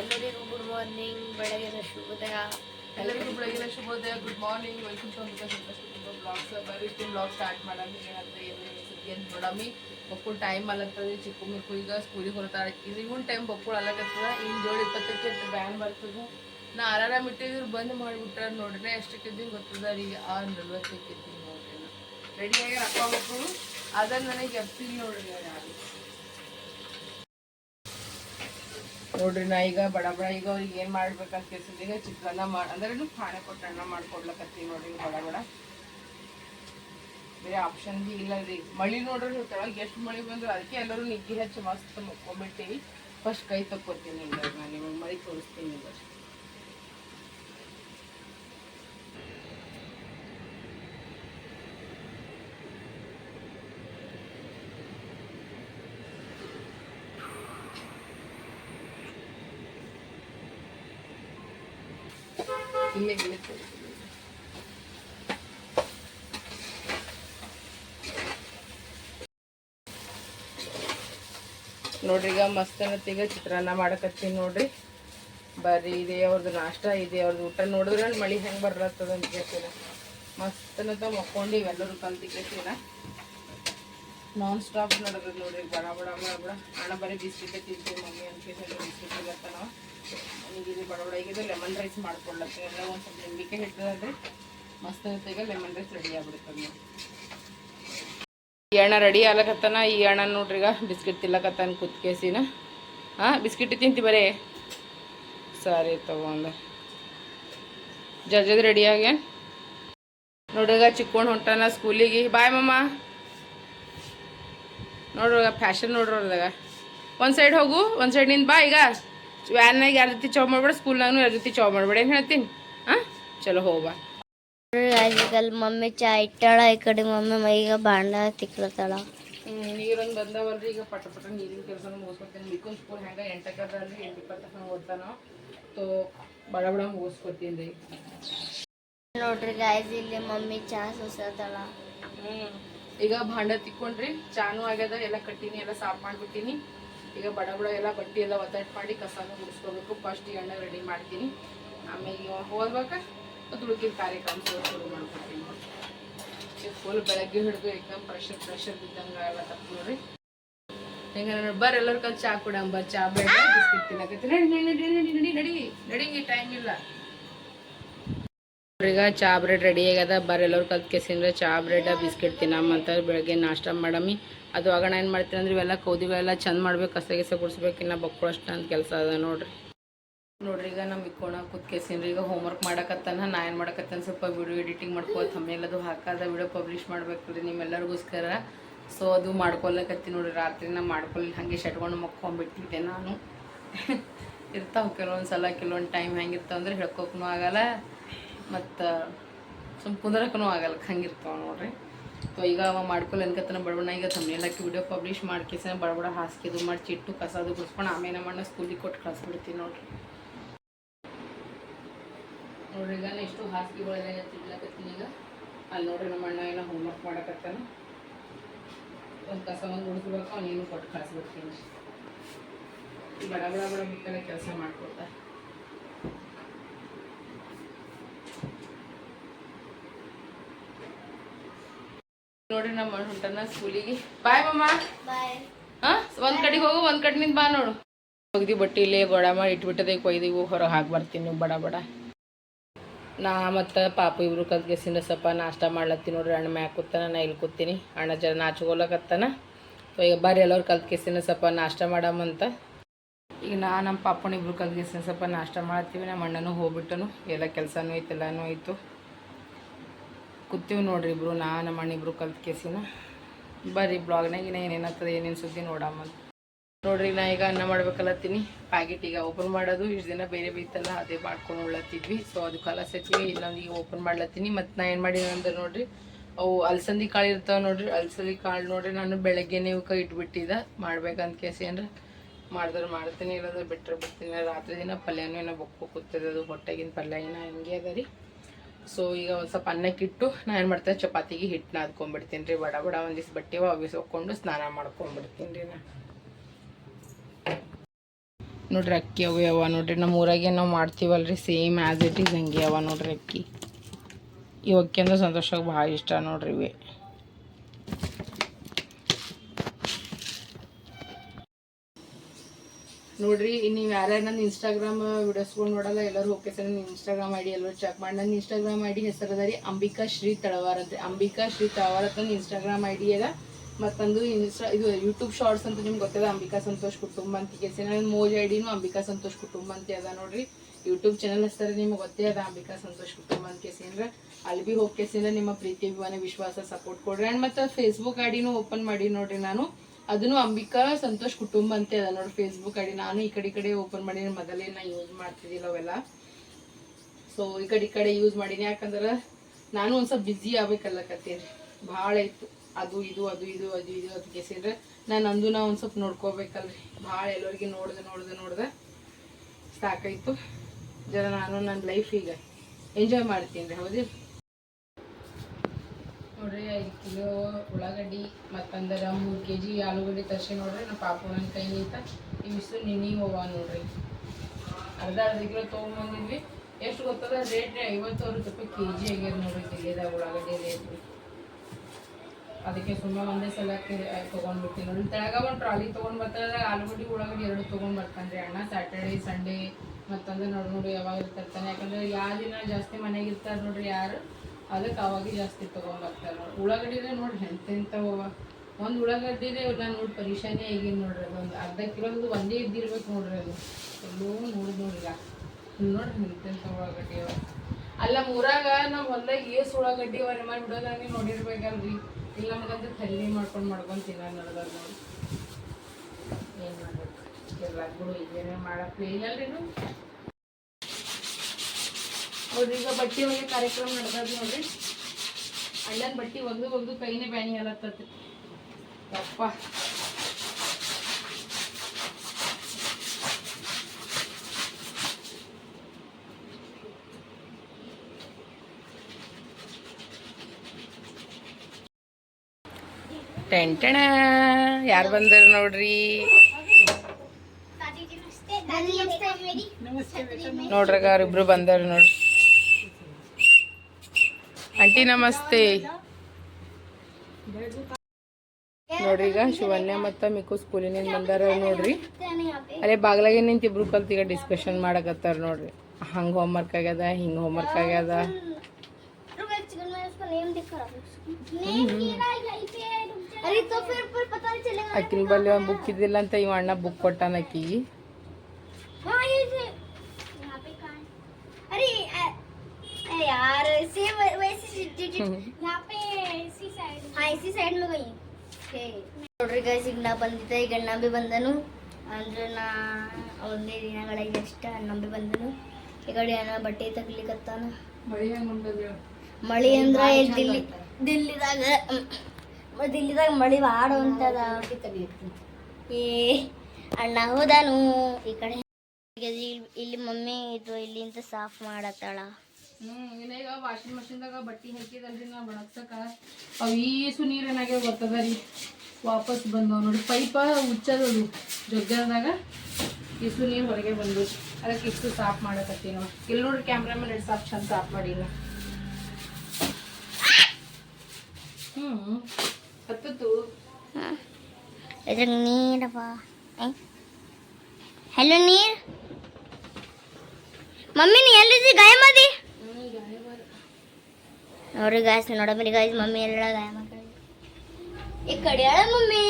ಎಲ್ಲರಿಗೂ good morning ಬೆಳಗಿನ ಶುಭೋದಯ. ಎಲ್ಲರಿಗೂ ಬೆಳಗಿನ ಶುಭೋದಯ good morning welcome to Amrutha blogs ಬರೀ ಬ್ಲಾಗ್ ಸ್ಟಾರ್ಟ್ ಮಾಡಾಮಿ ಏನಾದ್ರೆ ಏನು ನೋಡಮಿ ಬಕ್ಕುಳ ಟೈಮ್ ಅಲ್ಲತ್ತದ ಚಿಕ್ಕ ಮಿಕ್ಕು ಈಗ ಸ್ಕೂಲಿಗೆ ಹೊರತಾರ ಈಗ ಒಂದು ಟೈಮ್ ಬಕ್ಕುಳ ಅಲ್ಲಕತ್ತದ. ಇನ್ನು ಏಳು ಇಪ್ಪತ್ತಕ್ಕೆ ಬ್ಯಾನ್ ಬರ್ತದೆ. ನಾ ಅಲಾರಾಮ್ ಇಟ್ಟಿದ್ರು ಬಂದ್ ಮಾಡಿಬಿಟ್ರ ನೋಡ್ರಿ ಎಷ್ಟಕ್ಕಿದ್ದೀನಿ ಗೊತ್ತದ ರೀ? ಆರು ನಲ್ವತ್ತಕ್ಕಿದ್ದೀನಿ ನೋಡ್ರಿ ರೆಡಿಯಾಗಿ ಅಕ್ಕ ಮಕ್ಕಳು ಅದನ್ನ ನನಗೆ ಎಪ್ಪಿಲ್ಲ ನೋಡ್ರಿ ಯಾರು. ನೋಡ್ರಿ, ನಾ ಈಗ ಬಡ ಬಡ, ಈಗ ಅವ್ರಿಗೆ ಏನ್ ಮಾಡ್ಬೇಕಂತ ಕೇಳ್ಸಿದ್ರೆ ಈಗ ಚಿತ್ರಾನ್ನ ಮಾಡಿ ಅಂದ್ರೆ ಖಾನೆ ಕೊಟ್ಟು ಅನ್ನ ಮಾಡ್ಕೊಡ್ಲಕತ್ತೀವಿ ನೋಡ್ರಿ ಬಡ ಬಡ. ಬೇರೆ ಆಪ್ಷನ್ ಭೀ ಇಲ್ಲ ರೀ ಮಳಿ ನೋಡ್ರಿ ಕೆಳಗೆ ಎಷ್ಟು ಮಳಿ ಬಂದ್ರು ಅದಕ್ಕೆ ಎಲ್ಲರೂ ನಿಗ್ಗಿ ಹೆಚ್ಚು ಮಸ್ತ್ ಮುಕ್ಕೊಂಬಿಟ್ಟಿವಿ ಫಸ್ಟ್ ಕೈ ತಕ್ಕೋತೀನಿ ಈಗ, ನಾನು ನಿಮಗೆ ಮಳಿ ತೋರಿಸ್ತೀನಿ ಈಗ ನೋಡ್ರಿ, ಈಗ ಮಸ್ತ್ ಅನ್ನತ್ತೀಗ ಚಿತ್ರಾನ್ನ ಮಾಡಕತ್ತೀನಿ ನೋಡ್ರಿ. ಬರ್ರಿ, ಇದೇ ಅವ್ರದ್ದು ನಾಷ್ಟ, ಇದೆ ಅವ್ರದ್ದು ಊಟ. ನೋಡಿದ್ರೆ ಮಳಿ ಹೆಂಗೆ ಬರ್ಲತ್ತದ ಅಂತ ಕೇಳ್ತೀರ? ಮಸ್ತ್ ಅನ್ನತ್ತ ಮಕ್ಕೊಂಡು ಇವೆಲ್ಲರೂ ಕಲ್ತಿಕೇತೀನ ನಾನ್ ಸ್ಟಾಪ್ ನೋಡಿದ್ರೆ ನೋಡ್ರಿ ಬಡ ಬಡ ಬಡ ಬಡ. ಅಣ್ಣ ಬರೀ ಬಿಸ್ಕಿಟ್ ತಿಂತೀವಿ, ಮಮ್ಮಿ ಅಂತ ಕೇಳಿ ಬಿಸ್ಕಿಟ್ ಇಲ್ಲತ್ತ ನಾವು ನನಗೆ ಇದು ಬಡ ಬಡ. ಈಗ ಲೆಮನ್ ರೈಸ್ ಮಾಡ್ಕೊಳ್ಳತ್ತೆ ಎಲ್ಲ ಒಂದು ಸ್ವಲ್ಪ ನಿಂಬಿಕೆ ಹಿಡ್ತದ್ರಿ ಮಸ್ತ್ ಜೊತೆಗೆ ಈಗ ಲೆಮನ್ ರೈಸ್ ರೆಡಿ ಆಗ್ಬಿಡ್ತದೆ ನೋಡಿ ಈ ಅಣ್ಣ ರೆಡಿ ಆಗ್ಲಕತ್ತಾನ. ಈ ಅಣ್ಣ ನೋಡ್ರಿ ಈಗ ಬಿಸ್ಕಿಟ್ ತಿಲ್ಲಕತ್ತಾನ ಕುತ್ಕೇಸಿನ ಹಾಂ ಬಿಸ್ಕಿಟ್ ತಿಂತಿ ಬರೇ. ಸರಿ ತಗೊಂಡ. ಜಲ್ದಿ ರೆಡಿ ಆಗ್ಯಾನ ನೋಡ್ರಿಗ ಚಿಕ್ಕೊಂಡು ಹೊಂಟಾನ ಸ್ಕೂಲಿಗೆ ಬಾಯ್ ಮಮ್ಮ ನೋಡ್ರಿ ಫ್ಯಾಷನ್ ನೋಡ್ರಿ ಅವ್ರದಾಗ ಒಂದು ಸೈಡ್ ಹೋಗು ಒಂದು ಸೈಡ್ನಿಂದ ಬಾ ಈಗ. ವ್ಯಾನ್ನಾಗ ಯಾರ ಜೊತೆ ಚೌ ಮಾಡ್ಬೇಡ ಸ್ಕೂಲ್ನಾಗೂ ಯಾರ ಜೊತೆ ಚೌ ಮಾಡ್ಬೇಡ ಏನು ಹೇಳ್ತೀನಿ? ಹಾಂ? ಚಲೋ ಹೋಗ್ಬಾ ಆಜಕಲ್ ಮಮ್ಮಿ ಚಾ ಇಟ್ಟಾಳ ಈ ಕಡೆ ಮಮ್ಮಿ ಮೈಗ ಬಾಂಡ ತಿಕ್ಲತ್ತಾಳ. ನೀರೊಂದು ಬಂದವಲ್ರಿ ಈಗ ಪಟ ಪಟ ನೀರಿನ ಕೆಲಸ ಮುಗಿಸ್ಕೊತೀನಿ. ಮಿಕ್ಕನ್ ಸ್ಕೂಲ್ ಹೆಂಗೆ ಎಂಟಕ್ಕದಲ್ರಿ ಎಂಟು ಇಪ್ಪತ್ತಕ್ಕೆ ಓದ್ತಾನೋ ತೋ ಬಡ ಬಡ ಮುಗಿಸ್ಕೊತೀನಿ ರೀ. ನೋಡ್ರಿ ಗಾಯ್ಸ್ ಇಲ್ಲಿ ಮಮ್ಮಿ ಚಾ ಸುಸತಾಳ ಹ್ಮ್. ಈಗ ಭಾಂಡ ತಿಕ್ಕೊಂಡ್ರಿ ಚಾನು ಆಗ್ಯದ ಎಲ್ಲ ಕಟ್ಟಿನಿ ಎಲ್ಲ ಸಾಫ್ ಮಾಡ್ಬಿಟ್ಟಿನಿ ಈಗ ಬಡ ಬಡ ಎಲ್ಲ ಬಟ್ಟಿ ಎಲ್ಲ ಒತ್ತಟ್ಟು ಮಾಡಿ ಕಸಾನು ಗುಡಿಸ್ಕೋಬೇಕು ಫಸ್ಟ್ ಎಣ್ಣೆ ರೆಡಿ ಮಾಡ್ತೀನಿ ಆಮೇಲೆ ಹೋದ್ವಾಗ ದುಡುಕಿನ ಕಾರ್ಯಕ್ರಮ ಶುರು ಮಾಡ್ಕೊಡ್ತೀನಿ ಫುಲ್ ಬೆಳಗ್ಗೆ ಹಿಡಿದು ಏಕದಮ್ ಪ್ರೆಷರ್ ಪ್ರೆಷರ್ ಬಿದ್ದಂಗೆ ಎಲ್ಲ ತಪ್ಪು ಹೆಂಗ ಬರ್ ಎಲ್ಲರೂ ಕಲ್ ಚಾ ಕುಡಂಬ ಚಾ ಬೇಡ ಬಿಸ್ಕಿಟ್ ತಿನ್ನಕತ್ತಿ ನಡಿ ನಡಿ ನಡಿ ನಡಿ ನಡಿ ನಡಿ ನಡಿ ಟೈಮ್ ಇಲ್ಲ ಈಗ ಚಾ ಬ್ರೆಡ್ ರೆಡಿ ಆಗ್ಯದ. ಬರ್ರಿ ಎಲ್ಲರೂ ಕಲ್ತ್ ಕೆಸಿಂದ್ರೆ ಚಾ ಬ್ರೆಡ್, ಬಿಸ್ಕಿಟ್ ತಿನ್ನಮ್ಮಂತ ಬೆಳಗ್ಗೆ ನಾಷ್ಟ ಮಾಡಮಿ. ಅದು ಆಗೋಣ ಏನು ಮಾಡ್ತೀನಿ ಅಂದ್ರೆ ಇವೆಲ್ಲ ಕೌದಿಗಳೆಲ್ಲ ಚಂದ ಮಾಡ್ಬೇಕು ಕಸ ಗಿಸ ಗುಡಿಸ್ಬೇಕು, ಇನ್ನು ಬಕ್ಕಳು ಅಷ್ಟು ಅಂತ ಕೆಲಸ ಅದ ನೋಡ್ರಿ. ನೋಡ್ರಿ ಈಗ ನಮ್ಮ ಇಕ್ಕೋಣ ಕುತ್ಕೇಸಿನ್ರಿ ಈಗ ಹೋಮ್ವರ್ಕ್ ಮಾಡಕತ್ತಾನ, ನಾ ಏನು ಮಾಡಕತ್ತಾನ ಸ್ವಲ್ಪ ವಿಡಿಯೋ ಎಡಿಟಿಂಗ್ ಮಾಡ್ಕೋ ಅದು ಹಾಕದ ವಿಡಿಯೋ ಪಬ್ಲಿಷ್ ಮಾಡ್ಬೇಕ್ರಿ ನಿಮ್ಮೆಲ್ಲರಿಗೋಸ್ಕರ. ಸೊ ಅದು ಮಾಡ್ಕೊಳಕತ್ತಿ ನೋಡ್ರಿ, ರಾತ್ರಿ ನಾ ಮಾಡ್ಕೊಲ್ಲಿ ಹಾಗೆ ಶಟ್ಕೊಂಡು ಮಕ್ಕೊಂಡ್ಬಿಟ್ಟಿದ್ದೆ ನಾನು. ಇರ್ತಾವೆ ಕೆಲವೊಂದು ಸಲ ಕೆಲವೊಂದು ಟೈಮ್ ಹೆಂಗಿರ್ತಾವಂದ್ರೆ ಹೇಳ್ಕೊಕ್ಕೂ ಆಗಲ್ಲ. ಮತ್ತು ಸುಮ್ ಕುಂದ್ರಕ್ಕೂ ಆಗಲ್ಲ, ಹಂಗಿರ್ತಾವ ನೋಡ್ರಿ. ಸೊ ಈಗ ಅವ ಮಾಡ್ಕೊಲ್ಲ ಅನ್ಕತ್ತನ ಬಡಬಣ ಈಗ ಹಾಕಿ ವಿಡಿಯೋ ಪಬ್ಲಿಷ್ ಮಾಡ್ಕೇಸ ಬಡಬಡ ಹಾಸಿಗೆದು ಮಾಡಿ ಚಿಟ್ಟು ಕಸದು ಗುಡ್ಸ್ಕೊಂಡು ಆಮೇಲೆ ನಮ್ಮ ಸ್ಕೂಲಿಗೆ ಕೊಟ್ಟು ಕಳಿಸ್ಬಿಡ್ತೀನಿ ನೋಡ್ರಿ. ನೋಡ್ರಿ ಈಗ ಎಷ್ಟು ಹಾಸಿಗೆ ಒಳಗೆ ತಿಡ್ಲಕತ್ತೀನಿ ಈಗ. ಅಲ್ಲಿ ನೋಡ್ರಿ ನಮ್ಮ ಅಣ್ಣ ಏನೋ ಹೋಮ್ವರ್ಕ್ ಮಾಡಕತ್ತಾನ. ಒಂದು ಕಸ ಒಂದು ಗುಡಿಸ್ಬೇಕು ಅವನೇನು ಕೊಟ್ಟು ಕಳಿಸ್ಬಿಡ್ತೀನಿ. ಬಡ ಬಡ ಬಡ ಬಿಟ್ಟೆಲ್ಲ ಕೆಲಸ ಮಾಡ್ಕೊಡ್ತಾರೆ ನೋಡ್ರಿ ನಮ್ಮ ಹೊಂಟನ ಸ್ಕೂಲಿಗೆ. ಬಾಯ್ ಮಮ್ಮ ಹಾ? ಒಂದ್ ಕಡೆಗೆ ಹೋಗು ಒಂದ್ ಕಡೆನಿಂದ ಬಾ ನೋಡು. ಹೋಗಿದ್ವಿ ಬಟ್ಟೆ ಇಲ್ಲೇ ಗೊಡ ಮಾಡಿ ಇಟ್ಬಿಟ್ಟದೆ ಕೊಯ್ದಿವು ಹೊರಗೆ ಹಾಕಿ ಬರ್ತೀನಿ ನೀವು ಬಡ ಬಡ. ನಾ ಮತ್ತು ಪಾಪ ಇಬ್ರು ಕದ್ಗೆಸಿನ ಸ್ವಲ್ಪ ನಾಷ್ಟ ಮಾಡ್ಲತ್ತೀನಿ ನೋಡ್ರಿ ಅಣ್ಣ ಮ್ಯಾಗ ಕೂತಾನ ನಾ ಇಲ್ಲಿ ಕೂತೀನಿ. ಅಣ್ಣ ಜರ ನಾಚ್ಕೊಲಕತ್ತಾನ ಸೊ ಈಗ ಬರ್ರಿ ಎಲ್ಲರೂ ಕಲ್ತ್ಗೆಸಿಂದ ಸ್ವಲ್ಪ ನಾಷ್ಟ ಮಾಡಮ್ಮಂತ ಈಗ ನಾ ನಮ್ಮ ಪಾಪನ ಇಬ್ರು ಕಲ್ತ್ಗೆಸಿನ ಸ್ವಲ್ಪ ನಾಷ್ಟ ಮಾಡತ್ತೀವಿ ನಮ್ಮ ಅಣ್ಣನೂ ಹೋಗ್ಬಿಟ್ಟನು. ಎಲ್ಲ ಕೆಲಸನೂ ಐತೆ ಎಲ್ಲನೂ ಆಯಿತು ಕೂತೀವಿ ನೋಡ್ರಿ ಇಬ್ರು, ನಾ, ನಮ್ಮ ಅಣ್ಣ ಇಬ್ರು ಕಲ್ತ್ ಕೇಸಿನ. ಬರ್ರಿ ಬ್ಲಾಗ್ನಾಗ ಇನ್ನ ಏನೇನಾಗ್ತದೆ ಏನೇನು ಸುದ್ದಿ ನೋಡಮ್ಮ ನೋಡ್ರಿ, ನಾ ಈಗ ಅನ್ನ ಮಾಡ್ಬೇಕಲ್ಲತ್ತೀನಿ. ಪ್ಯಾಕೆಟ್ ಈಗ ಓಪನ್ ಮಾಡೋದು, ಇಷ್ಟು ದಿನ ಬೇರೆ ಬೇಯ್ತಲ್ಲ ಅದೇ ಮಾಡ್ಕೊಂಡು ಉಳ್ಳತ್ತಿದ್ವಿ ಸೊ ಅದು ಕಲಸತ್ತೀವಿ ಇನ್ನೊಂದು ಈಗ ಓಪನ್ ಮಾಡ್ಲತ್ತೀನಿ. ಮತ್ತು ನಾ ಏನು ಮಾಡಿದೆ ಅಂದ್ರೆ ನೋಡ್ರಿ, ಅವು ಅಲಸಂದಿ ಕಾಳು ಇರ್ತಾವೆ ನೋಡ್ರಿ. ಅಲಸಂದಿ ಕಾಳು ನೋಡ್ರಿ, ನಾನು ಬೆಳಗ್ಗೆನೇ ಕೈ ಇಟ್ಬಿಟ್ಟಿದ್ದೆ ಮಾಡ್ಬೇಕಂತ ಕೇಸಿ ಅಂದ್ರೆ ಮಾಡಿದ್ರೆ ಮಾಡ್ತೀನಿ, ಇಲ್ಲಾಂದ್ರೆ ಬಿಟ್ಟರೆ ಬಿಡ್ತೀನಿ. ರಾತ್ರಿ ದಿನ ಪಲ್ಯನೂ ಏನೋ ಬೊಕ್ಕು ಕೂತದೆ ಅದು ಹೊಟ್ಟೆಗಿನ ಪಲ್ಯ ಏನೋ ಹಂಗೆ ಅದ ರೀ. ಸೊ ಈಗ ಒಂದು ಸ್ವಲ್ಪ ಅನ್ನಕ್ಕಿಟ್ಟು ನಾ ಏನು ಮಾಡ್ತೇನೆ, ಚಪಾತಿಗೆ ಹಿಟ್ಟು ನಾದ್ಕೊಂಡ್ಬಿಡ್ತೀನಿ ರೀ. ಬಡ ಬಡ ಒಂದಿವ್ಸ ಬಟ್ಟೆ ಅವಿಸ್ ಹೋಗ್ಕೊಂಡು ಸ್ನಾನ ಮಾಡ್ಕೊಂಡ್ಬಿಡ್ತೀನಿ ರೀ ನಾ ನೋಡ್ರಿ ಅಕ್ಕಿ ಅವು ಯಾವ ನೋಡ್ರಿ ನಮ್ಮ ಊರಾಗೆ ನಾವು ಮಾಡ್ತೀವಲ್ರಿ ಸೇಮ್ ಆ್ಯಸ್ ಇಟ್ ಈಸ್ ಹಂಗೆ ಅವ ನೋಡ್ರಿ ಅಕ್ಕಿ. ಇವು ಅಕ್ಕಿ ಅಂದ್ರೆ ಸಂತೋಷಕ್ಕೆ ಭಾಳ ಇಷ್ಟ ನೋಡ್ರಿ ಇವೆ. ನೋಡ್ರಿ, ನೀವು ಯಾರ್ಯಾರು ನನ್ನ ಇನ್ಸ್ಟಾಗ್ರಾಮ್ ವಿಡಿಯೋಸ್ಗಳು ನೋಡಲ್ಲ, ಎಲ್ಲರೂ ಓಕೆ ಸರ್ ನನ್ನ ಇನ್ಸ್ಟಾಗ್ರಾಮ್ ಐ ಡಿ ಎಲ್ಲರೂ ಚೆಕ್ ಮಾಡಿ. ನನ್ನ ಇನ್ಸ್ಟಾಗ್ರಾಮ್ ಐ ಡಿ ಹೆಸರು ಅದ ರೀ ಅಂಬಿಕಾ ಶ್ರೀ ತಳವಾರ್ ಅಂತ. ಅಂಬಿಕಾ ಶ್ರೀ ತಳವಾರ್ ಅಂತ ಇನ್ಸ್ಟಾಗ್ರಾಮ್ ಐ ಡಿ ಅದ. ಮತ್ತೊಂದು ಇನ್ಸ್ಟಾ ಇದು ಯೂಟ್ಯೂಬ್ ಶಾರ್ಟ್ಸ್ ಅಂತ ನಿಮ್ಗೆ ಗೊತ್ತದ, ಅಂಬಿಕಾ ಸಂತೋಷ್ ಕುಟುಂಬ ಅಂತ. ಕೇಸಿ ನನ್ನ ಮೋಜ್ ಐ ಅಂಬಿಕಾ ಸಂತೋಷ್ ಕುಟುಂಬ ಅಂತ ಅದ ನೋಡ್ರಿ. ಯೂಟ್ಯೂಬ್ ಚಾನಲ್ ಹೆಸರು ನಿಮ್ಗೆ ಗೊತ್ತೇ ಅದ, ಅಂಬಿಕಾ ಸಂತೋಷ್ ಕುಟುಂಬ ಅಂತ ಕೇಸಿ ಅಂದ್ರೆ ಅಲ್ಲಿ ಭೀ ಹೋಗಿ ನಿಮ್ಮ ಪ್ರೀತಿ ವಿಶ್ವಾಸ ಸಪೋರ್ಟ್ ಕೊಡ್ರಿ. ಆ್ಯಂಡ್ ಮತ್ತು ಫೇಸ್ಬುಕ್ ಐ ಡಿನೂ ಓಪನ್ ಮಾಡಿ ನೋಡ್ರಿ ನಾನು. ಅದನ್ನು ಅಂಬಿಕಾ ಸಂತೋಷ್ ಕುಟುಂಬ ಅಂತ ಅದ ನೋಡಿ ಫೇಸ್ಬುಕ್ ಐಡಿ. ನಾನು ಈ ಕಡೆ ಕಡೆ ಓಪನ್ ಮಾಡಿ ಮೊದಲೇ ನಾ ಯೂಸ್ ಮಾಡ್ತಿದ್ದಿಲ್ಲ ಅವೆಲ್ಲ. ಸೊ ಈ ಕಡೆ ಈ ಕಡೆ ಯೂಸ್ ಮಾಡೀನಿ. ಯಾಕಂದ್ರೆ ನಾನು ಒಂದು ಸ್ವಲ್ಪ ಬ್ಯುಸಿ ಆಗ್ಬೇಕಲ್ಲಕತ್ತೀನಿ ಭಾಳ ಇತ್ತು. ಅದು, ಇದು ಅದು ಇದು ಅದು ಇದು, ಅದು ಕೇಸಿದ್ರೆ ನಾನು ಅಂದು ನಾ ಒಂದು ಸ್ವಲ್ಪ ನೋಡ್ಕೋಬೇಕಲ್ರಿ. ಭಾಳ ಎಲ್ಲರಿಗೆ ನೋಡ್ದೆ ನೋಡ್ದೆ ನೋಡ್ದೆ ಸಾಕಾಯಿತು. ಜರ ನಾನು ನನ್ನ ಲೈಫ್ ಈಗ ಎಂಜಾಯ್ ಮಾಡ್ತೀನಿ ರೀ ಹೌದಿಲ್ಲ ನೋಡ್ರಿ, ಐದು ಕಿಲೋ ಉಳ್ಳಾಗಡ್ಡಿ, ಮತ್ತಂದ್ರೆ ಮೂರು ಕೆ ಜಿ ಆಲೂಗಡ್ಡೆ ತರ್ಸಿ ನೋಡ್ರಿ, ನಮ್ಮ ಪಾಪು ನನ್ನ ಕೈ ನಿಂತ ಇವಿಷ್ಟು ನಿನ್ನೆ ಹೋವ ನೋಡ್ರಿ. ಅರ್ಧ ಅರ್ಧ ಕಿಲೋ ತೊಗೊಂಬಂದಿದ್ವಿ ಎಷ್ಟು ಗೊತ್ತದ, ರೇಟ್ ಐವತ್ತು ಅರವತ್ತು ರೂಪಾಯಿ ಕೆ ಜಿ ಆಗ್ಯದ ನೋಡ್ರಿ ಜಿಲ್ಲೆದಾಗ ಉಳ್ಳಾಗಡ್ಡಿ ರೇಟ್. ಅದಕ್ಕೆ ಸುಮ್ಮನೆ ಒಂದೇ ಸಲ ತೊಗೊಂಡ್ಬಿಡ್ತೀನಿ ನೋಡಿ ತೆಳಗ ಒಂದು ಟ್ರಾಲಿ ತೊಗೊಂಡು ಬರ್ತಾರೆ, ಆಲೂಗಡ್ಡೆ, ಉಳ್ಳಾಗಡ್ಡಿ ಎರಡು ತೊಗೊಂಡು ಬರ್ತಾನೆ ರೀ ಅಣ್ಣ ಸ್ಯಾಟರ್ಡೆ ಸಂಡೇ ಮತ್ತಂದ್ರೆ ನೋಡಿ ನೋಡಿ ಯಾವಾಗ ತರ್ತಾನೆ ಯಾಕಂದ್ರೆ ಯಾವ ದಿನ ಜಾಸ್ತಿ ಮನೆಗೆ ಇರ್ತಾರೆ ನೋಡ್ರಿ ಯಾರು. ಅದಕ್ಕೆ ಅವಾಗ ಜಾಸ್ತಿ ತೊಗೊಂಬರ್ತಾರೆ ನೋಡಿ. ಉಳ್ಳಾಗಡ್ಡಿದೆ ನೋಡಿ ಎಂತೆಂಥವು ಒಂದು ಉಳ್ಳಾಗಡ್ಡಿದೆ ನಾನು ನೋಡಿ ಪರಿಶಾನಿ ಈಗಿನ ನೋಡ್ರಿ ಅದೊಂದು ಅರ್ಧ ಕಿಲೋದು ಒಂದೇ ಇದ್ದಿರ್ಬೇಕು ನೋಡ್ರಿ ಅದು. ಎಲ್ಲೋ ನೋಡಿ ನೋಡಿಲ್ಲ ನೋಡ್ರಿ ಎಂತೆಂಥ ಉಳ್ಳಾಗಡ್ಡಿ ಅವ ಅಲ್ಲ ಊರಾಗ ನಾವು ಹೊಲ್ದಾಗ ಏಸ್ ಉಳ್ಳಾಗಡ್ಡಿ ಅವರೆ ಮಾಡಿ ಬಿಡೋದಂಗೆ ನೋಡಿರ್ಬೇಕಲ್ರಿ. ಇಲ್ಲ ನಮಗಂತ ಖರೀದಿ ಮಾಡ್ಕೊಂಡು ಮಾಡ್ಕೊಂಡು ತಿನ್ನೋದು ನಡೆದ ನೋಡಿ. ಏನು ಮಾಡ್ಬೇಕು? ಎಲ್ಲ ಗುಳು ಮಾಡಕ್ಕೆ ಇಲ್ಲಲ್ರಿ ನೀವು ನೋಡ್ರಿ ಈಗ ಬಟ್ಟೆ ಒಳಗೆ ಕಾರ್ಯಕ್ರಮ ನಡೆದದ ನೋಡ್ರಿ. ಅಣ್ಣನ ಬಟ್ಟೆ ಒಂದು ಒಗ್ದು ಕೈನೇ ಬ್ಯಾನಿ ಹಲತ್ತತ್ರಿ ಅಪ್ಪ ಟೆಂಟಣ ಯಾರು ಬಂದರು ನೋಡ್ರಿ? ನೋಡ್ರಾಗ ಅವ್ರಿಬ್ರು ಬಂದಾರ ನೋಡ್ರಿ. ಆಂಟಿ ನಮಸ್ತೆ. ನೋಡ್ರಿ ಈಗ ಶಿವನ್ಯ ಮತ್ತು ಮಿಕ್ಕು ಸ್ಕೂಲಿನಿಂದ ಬಂದಾರ ನೋಡ್ರಿ. ಅಲ್ಲೇ ಬಾಗ್ಲಾಗೆ ನಿಂತ ಇಬ್ರು ಕಲ್ತ್ ಈಗ ಡಿಸ್ಕಷನ್ ಮಾಡಕತ್ತಾರ ನೋಡ್ರಿ. ಹೋಮ್ ಹೋಮ್ವರ್ಕ್ ಆಗ್ಯದ ಹಿಂಗೆ ಹೋಮ್ವರ್ಕ್ ಆಗ್ಯದ. ಅಕ್ಕಿನ ಬಲ್ಲಿ ಒಂದು ಬುಕ್ ಇದ್ದಿಲ್ಲ ಅಂತ ಇವ ಅಣ್ಣ ಬುಕ್ ಕೊಟ್ಟಾನ ಅಕ್ಕಿಗೆ. अ, यार सेम वैसे सिचुएशन यहाँ पे इसी साइड हाँ इसी साइड में गई ನೋಡ್ರಿ ಗೈಸ್ ಈಗ ನಾ ಬಂದಿದ್ದೆ ಈಗ ಅಣ್ಣ ಬಿ ಬಂದನು ಅಂದ್ರೆ ನಾ ಒಂದೇ ದಿನಗಳಿಗೆ ಅಷ್ಟ ಅಣ್ಣ ಬಿ ಬಂದನು ಈ ಕಡೆ ಅಣ್ಣ ಬಟ್ಟೆ ತಗ್ಲಿಕತ್ತಾನ ಮಳಿ ಹೆಂಗೆ ಮಳಿ ಅಂದ್ರ ಇಲ್ಲಿ ದಿಲ್ಲಿ ದಿಲ್ಲಿದಾಗ ಮ್, ದಿಲ್ಲಿದಾಗ ಮಳಿ ಬಾಡ ಹೊಂಟದ ಏ ಅಣ್ಣ ಹೋದಾನು ಈ ಕಡೆ ಈಗ ಇಲ್ಲಿ- ಇಲ್ಲಿ ಮಮ್ಮಿ ಇದು ಇಲ್ಲಿಂದ ಸಾಫ್ ಮಾಡತ್ತಾಳ ಹ್ಮ್ ಈಗ ವಾಷಿಂಗ್ ಮಷಿನ್ದಾಗ ಬಟ್ಟೆ ಹಾಕಿದಲ್ರಿ, ನಾ ಒಣಗ್ಸಕ. ಅವು ಈಸು ನೀರು ಏನಾಗ್ಯಾವ ಗೊತ್ತದ ರೀ? ವಾಪಸ್ ಬಂದವು ನೋಡಿ ಪೈಪ ಉಚ್ಚದದು ಜಗ್ಗದಾಗ ಇಸು ನೀರು ಹೊರಗೆ ಬಂದು, ಅದಕ್ಕೆ ಇಷ್ಟು ಸಾಫ್ ಮಾಡಕತ್ತಿ ನೋಡಿ. ಇಲ್ಲಿ ನೋಡ್ರಿ ಕ್ಯಾಮ್ರಾಮನ್ ಎರಡು ಸಾಫ್ ಚಂದ ಸಾಫ್ ಮಾಡಿಲ್ಲ. ಹ್ಞೂ ಹತ್ತತ್ತು ಇದ್ರಾಗ ನೀರಪ್ಪ ಹಲೋ ನೀರ್? ಮಮ್ಮಿ ನೀ ಎಲ್ಲಿದ್ದಿ? ಗಾಯ ಮಾದಿ ನೋಡ್ರಿ ಗಾಯ್ಸ್ ನೋಡಬಲ್ಲಿ ಗಾಯ್ಸ್ ಮಮ್ಮಿ ಎಲ್ಲ ಗಾಯ ಮಾಡ್ಕೊಳ್ಳಿ. ಈ ಕಡೆ ಮಮ್ಮಿ.